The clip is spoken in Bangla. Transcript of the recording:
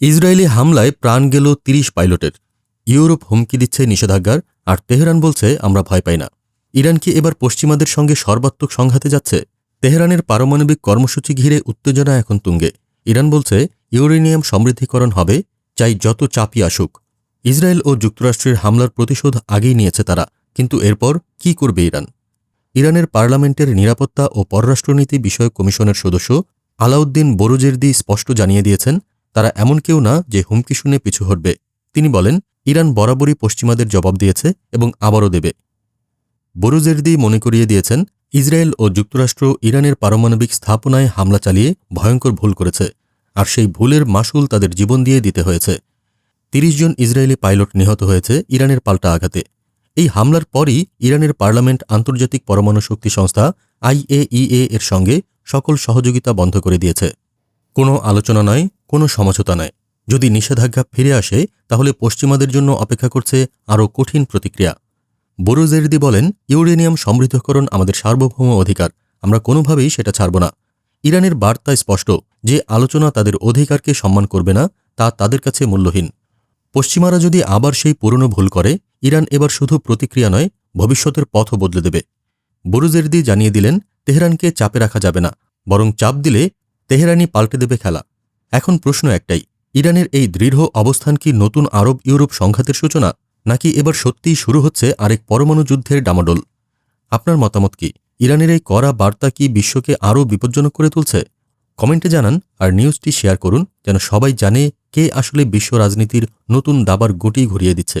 ইসরায়েলি হামলায় প্রাণ গেল তিরিশ পাইলটের। ইউরোপ হুমকি দিচ্ছে নিষেধাজ্ঞার, আর তেহরান বলছে, আমরা ভয় পাই না। ইরান কি এবার পশ্চিমাদের সঙ্গে সর্বাত্মক সংঘাতে যাচ্ছে? তেহরানের পারমাণবিক কর্মসূচি ঘিরে উত্তেজনা এখন তুঙ্গে। ইরান বলছে, ইউরেনিয়াম সমৃদ্ধিকরণ হবে, চাই যত চাপই আসুক। ইসরায়েল ও যুক্তরাষ্ট্রের হামলার প্রতিশোধ আগেই নিয়েছে তারা, কিন্তু এরপর কি করবে ইরান? ইরানের পার্লামেন্টের নিরাপত্তা ও পররাষ্ট্রনীতি বিষয়ক কমিশনের সদস্য আলাউদ্দিন বোরোজেরদি স্পষ্ট জানিয়ে দিয়েছেন তারা এমন কেউ না যে হুমকি শুনে পিছু হটবে। তিনি বলেন, ইরান বরাবরই পশ্চিমাদের জবাব দিয়েছে এবং আবারও দেবে। বোরোজেরদি মনে করিয়ে দিয়েছেন, ইসরায়েল ও যুক্তরাষ্ট্র ইরানের পারমাণবিক স্থাপনায় হামলা চালিয়ে ভয়ঙ্কর ভুল করেছে, আর সেই ভুলের মাসুল তাদের জীবন দিয়ে দিতে হয়েছে। তিরিশ জন ইসরায়েলি পাইলট নিহত হয়েছে ইরানের পাল্টা আঘাতে। এই হামলার পরই ইরানের পার্লামেন্ট আন্তর্জাতিক পরমাণু শক্তি সংস্থা আইএইএ এর সঙ্গে সকল সহযোগিতা বন্ধ করে দিয়েছে। কোনো আলোচনা নয়, কোনো সমঝোতা নয়। যদি নিষেধাজ্ঞা ফিরে আসে, তাহলে পশ্চিমাদের জন্য অপেক্ষা করছে আরও কঠিন প্রতিক্রিয়া। বোরোজেরদি বলেন, ইউরেনিয়াম সমৃদ্ধকরণ আমাদের সার্বভৌম অধিকার। আমরা কোনোভাবেই সেটা ছাড়ব না। ইরানের বার্তা স্পষ্ট, যে আলোচনা তাদের অধিকারকে সম্মান করবে না, তা তাদের কাছে মূল্যহীন। পশ্চিমারা যদি আবার সেই পুরনো ভুল করে, ইরান এবার শুধু প্রতিক্রিয়া নয়, ভবিষ্যতের পথও বদলে দেবে। বুরুজেরদি জানিয়ে দিলেন, তেহরানকে চাপে রাখা যাবে না, বরং চাপ দিলে তেহরানি পাল্টে দেবে খেলা। এখন প্রশ্ন একটাই, ইরানের এই দৃঢ় অবস্থান কি নতুন আরব ইউরোপ সংঘাতের সূচনা, নাকি এবার সত্যিই শুরু হচ্ছে আরেক পরমাণু যুদ্ধের ডামাডোল? আপনার মতামত কি? ইরানের এই কড়া বার্তা কি বিশ্বকে আরও বিপজ্জনক করে তুলছে? কমেন্টে জানান আর নিউজটি শেয়ার করুন, যেন সবাই জানে কে আসলে বিশ্ব রাজনীতির নতুন দাবার গুটি ঘুরিয়ে দিচ্ছে।